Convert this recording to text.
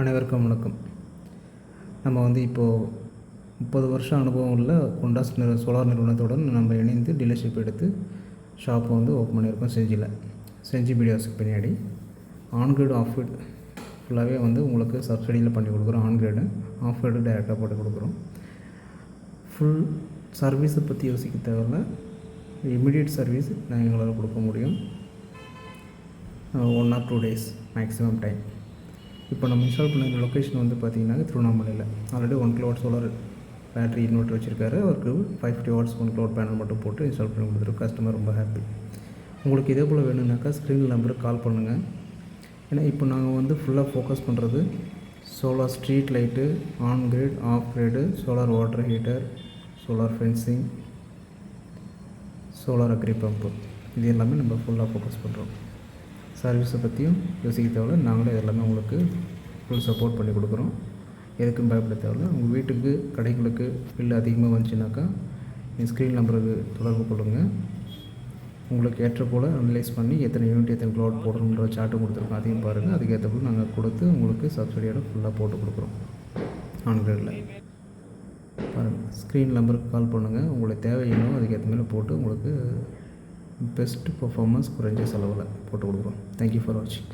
அனைவருக்கும் வணக்கம். நம்ம வந்து இப்போது முப்பது வருஷம் அனுபவம் உள்ள கொண்டாஸ் நிறு சோலார் நிறுவனத்துடன் நம்ம இணைந்து டீலர்ஷிப் எடுத்து ஷாப்பை வந்து ஓப்பன் பண்ணியிருக்கோம் செஞ்சியில் செஞ்சி மீடியாஸுக்கு பின்னாடி. ஆன் கிரேடு ஆஃப் ஃபுல்லாகவே வந்து உங்களுக்கு சப்சிடியில் பண்ணி கொடுக்குறோம் ஆன் கிரேடு ஆஃப் கிரேடு டைரெக்டாக போட்டு கொடுக்குறோம். ஃபுல் சர்வீஸை பற்றி யோசிக்க தேவையில்ல. இமிடியட் சர்வீஸ் நான் எங்களால் கொடுக்க முடியும். One or two days maximum time இப்போ நம்ம இன்ஸ்டால் பண்ண லொக்கேஷன் வந்து பார்த்தீங்கன்னா திருவண்ணாமலையில். Already one kilowatt solar battery inverter வச்சுருக்காரு. அவருக்கு five fifty watts one kilo panel மட்டும் போட்டு இன்ஸ்டால் பண்ணி கொடுத்துருக்கு கஸ்டமர் ரொம்ப ஹாப்பி உங்களுக்கு இதே போல் வேணும்னாக்கா ஸ்க்ரீன் நம்பருக்கு கால் பண்ணுங்கள் ஏன்னா இப்போ நாங்கள் வந்து ஃபுல்லாக ஃபோக்கஸ் பண்ணுறது solar street light on grid off grid solar water heater solar fencing solar agri pump இது எல்லாமே நம்ம ஃபுல்லாக ஃபோக்கஸ் பண்ணுறோம் சர்வீஸை பற்றியும் யோசிக்க தேவையில்ல. நாங்களே எல்லாமே உங்களுக்கு ஃபுல் சப்போர்ட் பண்ணி கொடுக்குறோம். எதுக்கும் பயப்பட தேவையில்ல. உங்கள் வீட்டுக்கு கடைகளுக்கு பில் அதிகமாக வந்துச்சுனாக்கா என் ஸ்க்ரீன் நம்பருக்கு தொடர்பு கொள்ளுங்கள் உங்களுக்கு ஏற்ற போல் அனலைஸ் பண்ணி எத்தனை யூனிட் எத்தனை க்ளவுட் போடணுன்ற சார்ட்டும் கொடுத்துருக்கோம். அதையும் பாருங்கள் அதுக்கேற்ற போல் நாங்கள் கொடுத்து உங்களுக்கு சப்சிடியோட ஃபுல்லாக போட்டு கொடுக்குறோம். ஆன்கிரேடில் பாருங்கள் ஸ்க்ரீன் நம்பருக்கு கால் பண்ணுங்கள் உங்களுக்கு தேவை என்னவோ அதுக்கேற்ற மாதிரி போட்டு உங்களுக்கு பெஸ்ட் பர்ஃபார்மன்ஸ் குறைஞ்ச செலவில் போட்டு கொடுக்குறோம். தேங்க்யூ ஃபார் வாட்சிங்